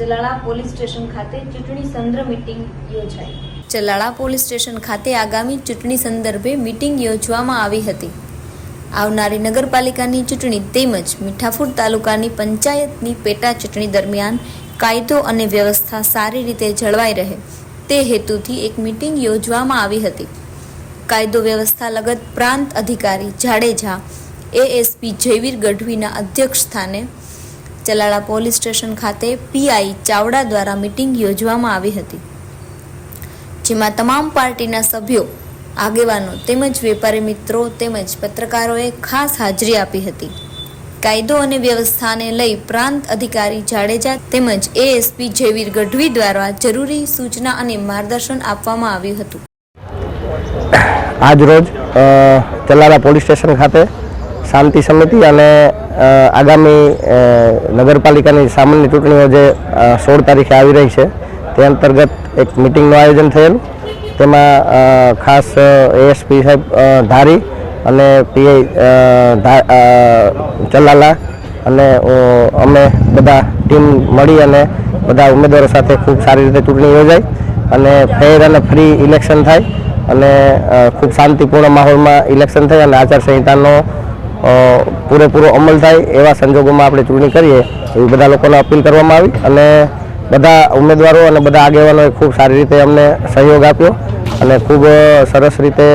Chalala police station ખાતે ચૂંટણી સંદ્ર meeting યોજાઈ. ચલાળા પોલીસ સ્ટેશન ખાતે આગામી ચૂંટણી સંદર્ભે મીટિંગ યોજવામાં આવી હતી. આવનારી નગરપાલિકાની ચૂંટણી તેમજ મીઠાપુર તાલુકાની પંચાયતની પેટા ચૂંટણી દરમિયાન કાયદો અને વ્યવસ્થા સારી રીતે જળવાઈ રહે તે હેતુથી એક મીટિંગ યોજવામાં આવી હતી. કાયદો વ્યવસ્થા લગત પ્રાંત અધિકારી જાડેજા, એએસપી જયવીર ગઢવીના અધ્યક્ષ સ્થાને ચલાળા પોલીસ સ્ટેશન ખાતે પીઆઈ ચાવડા દ્વારા મિટિંગ યોજવામાં આવી હતી. જેમાં તમામ પાર્ટીના સભ્યો આગેવાનો તેમજ વેપારી મિત્રો તેમજ પત્રકારોએ ખાસ હાજરી આપી હતી. કાયદો અને વ્યવસ્થાને લઈ પ્રાંત અધિકારી જાડેજા તેમજ એએસપી જયવીર ગઢવી દ્વારા જરૂરી સૂચના અને માર્ગદર્શન આપવામાં આવ્યું હતું. આજ રોજ અ, પોલીસ સ્ટેશન ખાતે શાંતિ સમિતિ અને આગામી નગરપાલિકાની સામાન્ય ચૂંટણીઓ જે સોળ તારીખે આવી રહી છે, તે અંતર્ગત એક મિટિંગનું આયોજન થયેલું. તેમાં ખાસ એએસપી સાહેબ ધારી અને પીઆઈ ચલાલા અને અમે બધા ટીમ મળી અને બધા ઉમેદવારો સાથે ખૂબ સારી રીતે ચૂંટણી યોજાઈ અને ફેર અને ફ્રી ઇલેક્શન થાય અને ખૂબ શાંતિપૂર્ણ માહોલમાં ઇલેક્શન થાય અને આચારસંહિતાનો પૂરેપૂરો અમલ થાય એવા સંજોગોમાં આપણે ચૂંટણી કરીએ, એવી બધા લોકોને અપીલ કરવામાં આવી અને બધા ઉમેદવારો અને બધા આગેવાનોએ ખૂબ સારી રીતે અમને સહયોગ આપ્યો અને ખૂબ સરસ રીતે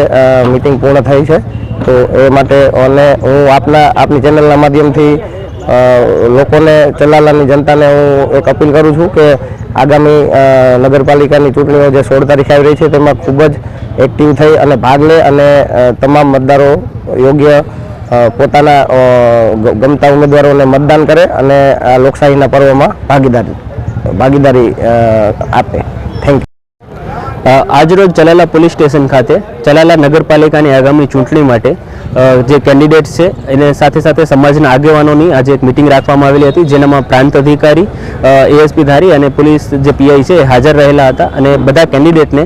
મિટિંગ પૂર્ણ થઈ છે. તો એ માટે અને હું આપના, આપની ચેનલના માધ્યમથી લોકોને, ચલાલાની જનતાને હું એક અપીલ કરું છું કે આગામી નગરપાલિકાની ચૂંટણીઓ જે સોળ તારીખે આવી રહી છે તેમાં ખૂબ જ એક્ટિવ થઈ અને ભાગ લે અને તમામ મતદારો યોગ્ય પોતાના ગમતા ઉમેદવારોને મતદાન કરે અને આ લોકશાહીના પર્વમાં ભાગીદારી ભાગીદારી આપે. થેન્ક યુ આજરોજ ચલાલા પોલીસ સ્ટેશન ખાતે ચલાલા નગરપાલિકાની આગામી ચૂંટણી માટે જે કેન્ડિડેટ છે, એને સાથે સાથે સમાજના આગેવાનોની આજે એક મિટિંગ રાખવામાં આવેલી હતી, જેનામાં પ્રાંત અધિકારી એએસપી ધારી અને પોલીસ જે પીઆઈ છે હાજર રહેલા હતા અને બધા કેન્ડિડેટને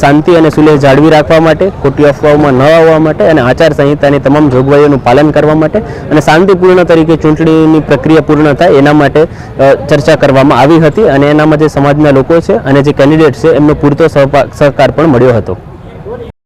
શાંતિ અને સુલેહ જાળવી રાખવા માટે, ખોટી અફવાઓમાં ન આવવા માટે અને આચારસંહિતાની તમામ જોગવાઈઓનું પાલન કરવા માટે અને શાંતિપૂર્ણ તરીકે ચૂંટણીની પ્રક્રિયા પૂર્ણ થાય એના માટે ચર્ચા કરવામાં આવી હતી અને એનામાં જે સમાજના લોકો છે અને જે કેન્ડિડેટ છે, એમનો પૂરતો સહકાર પણ મળ્યો હતો.